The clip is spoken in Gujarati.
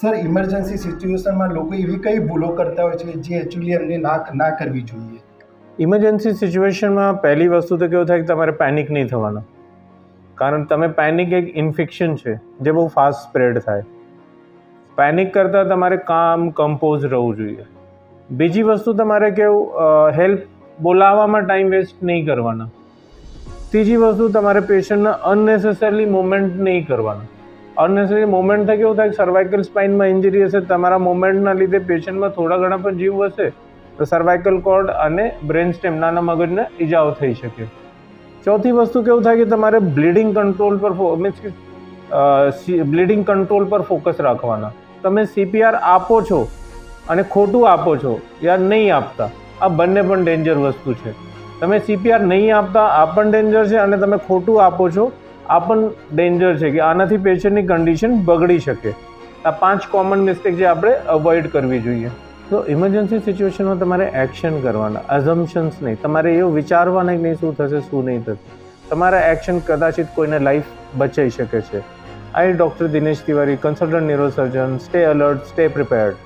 સર ઇમરજન્સી સિચ્યુએશનમાં લોકો એવી કઈ ભૂલો કરતા હોય છે જે એકચ્યુઅલી એમને ના ના કરવી જોઈએ? ઇમરજન્સી સિચ્યુએશનમાં પહેલી વસ્તુ તો કેવું થાય કે તમારે પેનિક નહીં થવાનું. કારણ તમે પેનિક એક ઇન્ફેક્શન છે, જે બહુ ફાસ્ટ સ્પ્રેડ થાય. પેનિક કરતાં તમારે કામ કમ્પોઝ રહેવું જોઈએ. બીજી વસ્તુ તમારે કેવું હેલ્પ બોલાવવામાં ટાઈમ વેસ્ટ નહીં કરવાના. ત્રીજી વસ્તુ તમારે પેશન્ટને અનનેસેસરલી મુવમેન્ટ નહીં કરવાના. અનનેસેસરી મુવમેન્ટ થાય કેવું થાય સર્વાઇકલ સ્પાઇનમાં ઇન્જરી હશે, તમારા મોમેન્ટના લીધે પેશન્ટમાં થોડા ઘણા પણ જીવ હશે, તો સર્વાઇકલ કોર્ડ અને બ્રેન સ્ટેમ નાના મગજને ઇજાઓ થઈ શકે. ચોથી વસ્તુ કેવું થાય કે તમારે બ્લીડિંગ કંટ્રોલ પર મીન્સ કે બ્લીડિંગ કંટ્રોલ પર ફોકસ રાખવાના. તમે સીપીઆર આપો છો અને ખોટું આપો છો યા નહીં આપતા. આ બંને પણ ડેન્જર વસ્તુ છે. તમે સીપીઆર નહીં આપતા, આ પણ ડેન્જર છે અને તમે ખોટું આપો છો આ પણ ડેન્જર છે કે આનાથી પેશન્ટની કન્ડિશન બગડી શકે. આ પાંચ કોમન મિસ્ટેક જે આપણે અવોઇડ કરવી જોઈએ. તો ઇમરજન્સી સિચ્યુએશનમાં તમારે એક્શન કરવાના અઝમ્પશન્સ નહીં. તમારે એવું વિચારવાના કે નહીં શું થશે, શું નહીં થશે. તમારા એક્શન કદાચિત કોઈને લાઈફ બચાવી શકે છે. I doctor Dinesh Tiwari consultant neurosurgeon stay alert stay prepared